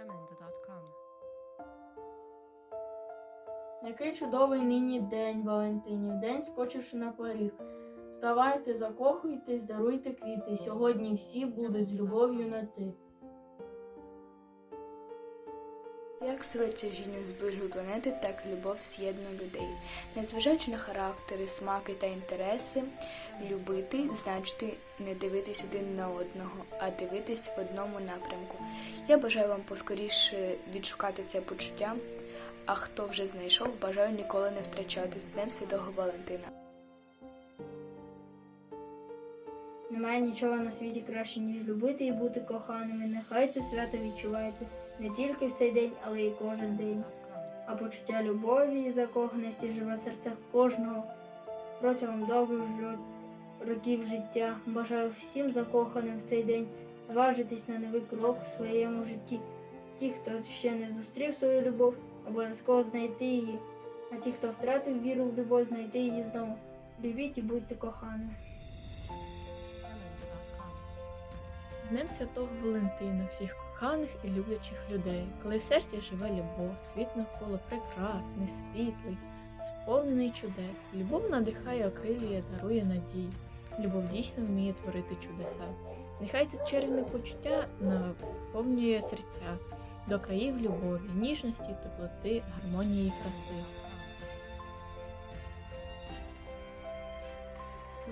Jamendo.com. Який чудовий нині день, Валентинів, день скочивши на поріг. Вставайте, закохуйтесь, даруйте квіти. Сьогодні всі будуть з любов'ю на ти. Як сила тяжіння зближує планети, так і любов з'єднує людей. Незважаючи на характери, смаки та інтереси, любити значить не дивитись один на одного, а дивитись в одному напрямку. Я бажаю вам поскоріше відшукати це почуття, а хто вже знайшов, бажаю ніколи не втрачати з Днем Святого Валентина. Немає нічого на світі краще, ніж любити і бути коханими. Нехай це свято відчувається не тільки в цей день, але й кожен день. А почуття любові і закоханості живе в серцях кожного протягом довгих років життя. Бажаю всім закоханим в цей день зважитись на новий крок у своєму житті. Ті, хто ще не зустрів свою любов, обов'язково знайти її. А ті, хто втратив віру в любов, знайти її знову. Любіть і будьте коханими. З Днем Святого Валентина, всіх коханих і люблячих людей, коли в серці живе любов, світ навколо прекрасний, світлий, сповнений чудес. Любов надихає, окрилює, дарує надії. Любов дійсно вміє творити чудеса. Нехай це чарівне почуття наповнює серця до країв любові, ніжності, теплоти, гармонії і краси.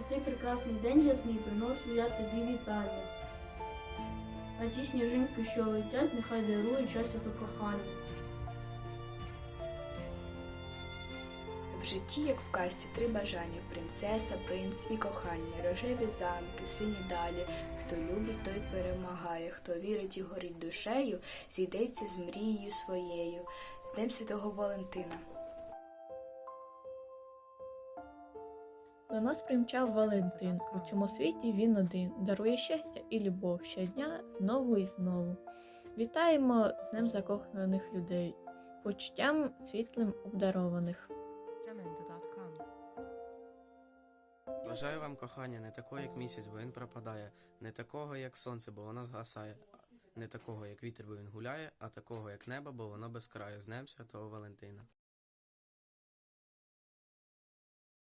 У цей прекрасний день ясний приношу я тобі вітання. А ті сніжинки, що летять, нехай дарують щастя та кохання. В житті, як в касті, три бажання: принцеса, принц і кохання, рожеві замки, сині далі. Хто любить, той перемагає. Хто вірить і горить душею, зійдеться з мрією своєю. З Днем Святого Валентина. До нас примчав Валентин. У цьому світі він один, дарує щастя і любов щодня знову і знову. Вітаємо з Днем закоханих людей, почуттям світлим обдарованих. Бажаю вам кохання не такого, як місяць, бо він пропадає, не такого, як сонце, бо воно згасає, не такого, як вітер, бо він гуляє, а такого, як небо, бо воно безкрає. З Днем Святого Валентина.